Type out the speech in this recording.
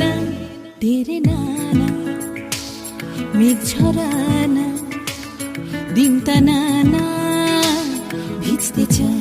না তেরে নানা মেঘ ঝরানা দিনটা নানা ভিজতে চাই।